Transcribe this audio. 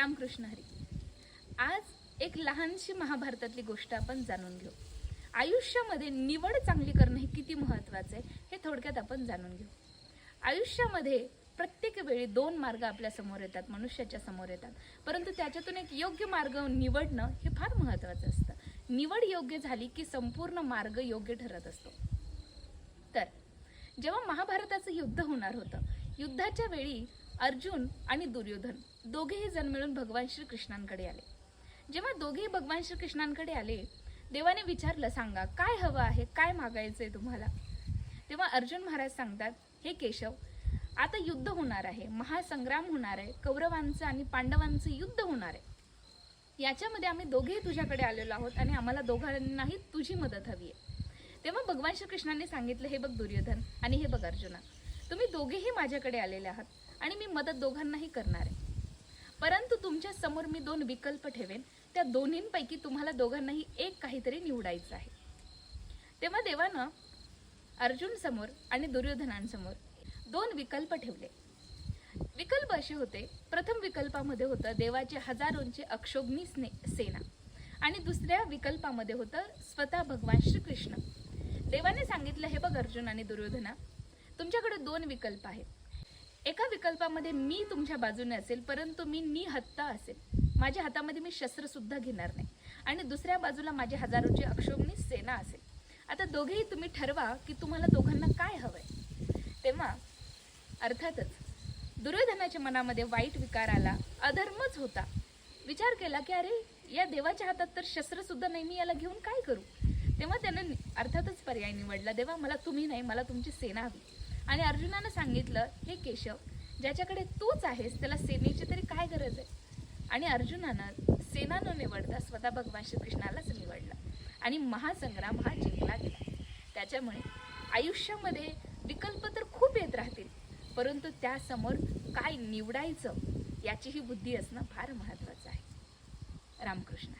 रामकृष्ण हरी. आज एक लहानशी महाभारतातली गोष्ट आपण जाणून घेऊ. आयुष्यामध्ये निवड चांगली करणं हे किती महत्वाचं आहे हे थोडक्यात आपण जाणून घेऊ. आयुष्यामध्ये प्रत्येक वेळी दोन मार्ग आपल्यासमोर येतात मनुष्याच्या समोर येतात. परंतु त्याच्यातून एक योग्य मार्ग निवडणं हे फार महत्वाचं असतं. निवड योग्य झाली की संपूर्ण मार्ग योग्य ठरत असतो. तर जेव्हा महाभारताचं युद्ध होणार होतं युद्धाच्या वेळी अर्जुन आणि दुर्योधन दोघेही जण मिळून भगवान श्रीकृष्णांकडे आले. जेव्हा दोघेही भगवान श्रीकृष्णांकडे आले देवाने विचारलं सांगा काय हवं आहे? काय मागायचं आहे तुम्हाला? तेव्हा अर्जुन महाराज सांगतात हे केशव आता युद्ध होणार आहे. महासंग्राम होणार आहे. कौरवांचं आणि पांडवांचं युद्ध होणार आहे. याच्यामध्ये आम्ही दोघेही तुझ्याकडे आलेलो आहोत आणि आम्हाला दोघांनाही तुझी मदत हवी आहे. तेव्हा भगवान श्रीकृष्णांनी सांगितलं हे बघ दुर्योधन आणि हे बघ अर्जुना तुम्ही दोघेही माझ्याकडे आलेले आहात आणि मी मदत दोघांनाही करणार आहे. परंतु तुमच्यासमोर मी दोन विकल्प ठेवेन. त्या दोन्हींपैकी तुम्हाला दोघांनाही एक काहीतरी निवडायचं आहे. तेव्हा देवानं अर्जुन समोर आणि दुर्योधनांसमोर दोन विकल्प ठेवले. विकल्प असे होते प्रथम विकल्पामध्ये होतं देवाचे हजारोंचे अक्षोग्नी स्ने सेना आणि दुसऱ्या विकल्पामध्ये होतं स्वतः भगवान श्रीकृष्ण. देवाने सांगितलं हे बघ अर्जुन आणि दुर्योधना तुमच्याकडे दोन विकल्प आहेत. एका विकल्पामध्ये मी तुमच्या बाजूने असेल परंतु मी निहत्ता असेल. माझ्या हातामध्ये मी शस्त्रसुद्धा घेणार नाही. आणि दुसऱ्या बाजूला माझ्या हजारोची अक्षोभणी सेना असेल. आता दोघेही तुम्ही ठरवा की तुम्हाला दोघांना काय हवंय. तेव्हा अर्थातच दुर्योधनाच्या मनामध्ये वाईट विकार आला अधर्मच होता. विचार केला की अरे या देवाच्या हातात तर शस्त्रसुद्धा नाही मी याला घेऊन काय करू? तेव्हा त्यानं अर्थातच पर्याय निवडला. देवा मला तुम्ही नाही मला तुमची सेना हवी. आणि अर्जुनानं सांगितलं हे केशव ज्याच्याकडे तूच आहेस त्याला सेनेची तरी काय गरज आहे? आणि अर्जुनानं सेना न निवडता स्वतः भगवान श्रीकृष्णालाच निवडला आणि महासंग्राम हा जिंकला गेला. त्याच्यामुळे आयुष्यामध्ये विकल्प तर खूप येत राहतील परंतु त्यासमोर काय निवडायचं याचीही बुद्धी असणं फार महत्त्वाचं आहे. रामकृष्ण.